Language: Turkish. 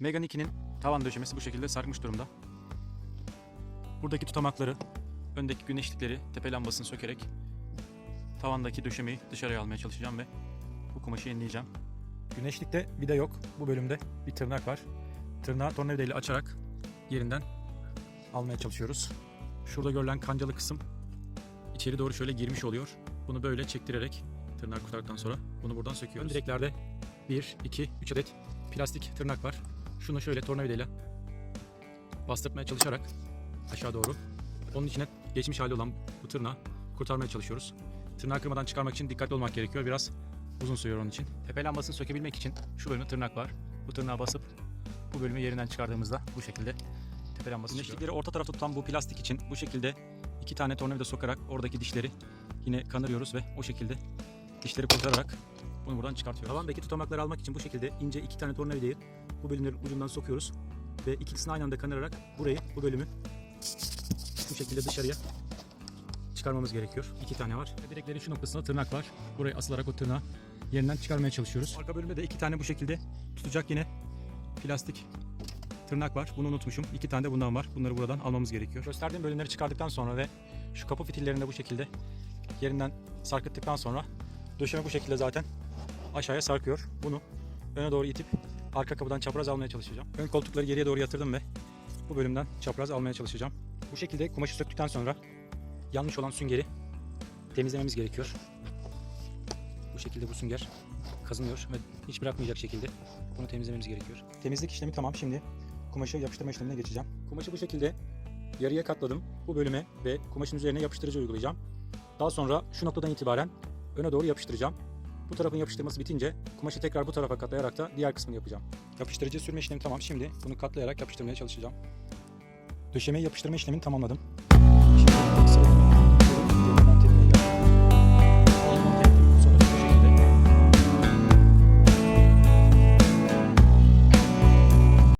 Megane 2'nin tavan döşemesi bu şekilde sarkmış durumda. Buradaki tutamakları, öndeki güneşlikleri, tepe lambasını sökerek tavandaki döşemeyi dışarıya almaya çalışacağım ve bu kumaşı yenileyeceğim. Güneşlikte vida yok. Bu bölümde bir tırnak var. Tırnağı tornavida ile açarak yerinden almaya çalışıyoruz. Şurada görülen kancalı kısım içeri doğru şöyle girmiş oluyor. Bunu böyle çektirerek tırnağı kurtardıktan sonra bunu buradan söküyoruz. Ön direklerde 1, 2, 3 adet plastik tırnak var. Şunu şöyle tornavidayla bastırmaya çalışarak aşağı doğru onun içine geçmiş hali olan bu tırnağı kurtarmaya çalışıyoruz. Tırnağı kırmadan çıkarmak için dikkatli olmak gerekiyor. Biraz uzun sürüyor onun için. Tepe lambasını sökebilmek için şu bölümde tırnak var. Bu tırnağı basıp bu bölümü yerinden çıkardığımızda bu şekilde tepe lambası Güneşlikleri orta tarafta tutan bu plastik için bu şekilde iki tane tornavida sokarak oradaki dişleri yine kanırıyoruz ve o şekilde dişleri kurtararak bunu buradan çıkartıyoruz. Tavandaki tutamakları almak için bu şekilde ince iki tane tornavidayı bu bölümlerin ucundan sokuyoruz ve ikisini aynı anda kanarak burayı, bu bölümü bu şekilde dışarıya çıkarmamız gerekiyor. İki tane var. Direklerin şu noktasında tırnak var. Buraya asılarak o tırnağı yerinden çıkarmaya çalışıyoruz. Arka bölümde de iki tane bu şekilde tutacak yine plastik tırnak var. Bunu unutmuşum. İki tane de bundan var. Bunları buradan almamız gerekiyor. Gösterdiğim bölümleri çıkardıktan sonra ve şu kapı fitillerini de bu şekilde yerinden sarkıttıktan sonra döşeme bu şekilde zaten aşağıya sarkıyor. Bunu öne doğru itip arka kapıdan çapraz almaya çalışacağım. Ön koltukları geriye doğru yatırdım ve bu bölümden çapraz almaya çalışacağım. Bu şekilde kumaşı söktükten sonra yanmış olan süngeri temizlememiz gerekiyor. Bu şekilde bu sünger kazınıyor ve hiç bırakmayacak şekilde bunu temizlememiz gerekiyor. Temizlik işlemi tamam. Şimdi kumaşı yapıştırma işlemine geçeceğim. Kumaşı bu şekilde yarıya katladım. Bu bölüme ve kumaşın üzerine yapıştırıcı uygulayacağım. Daha sonra şu noktadan itibaren öne doğru yapıştıracağım. Bu tarafın yapıştırması bitince kumaşı tekrar bu tarafa katlayarak da diğer kısmını yapacağım. Yapıştırıcı sürme işlemi tamam. Şimdi bunu katlayarak yapıştırmaya çalışacağım. Döşemeyi yapıştırma işlemini tamamladım.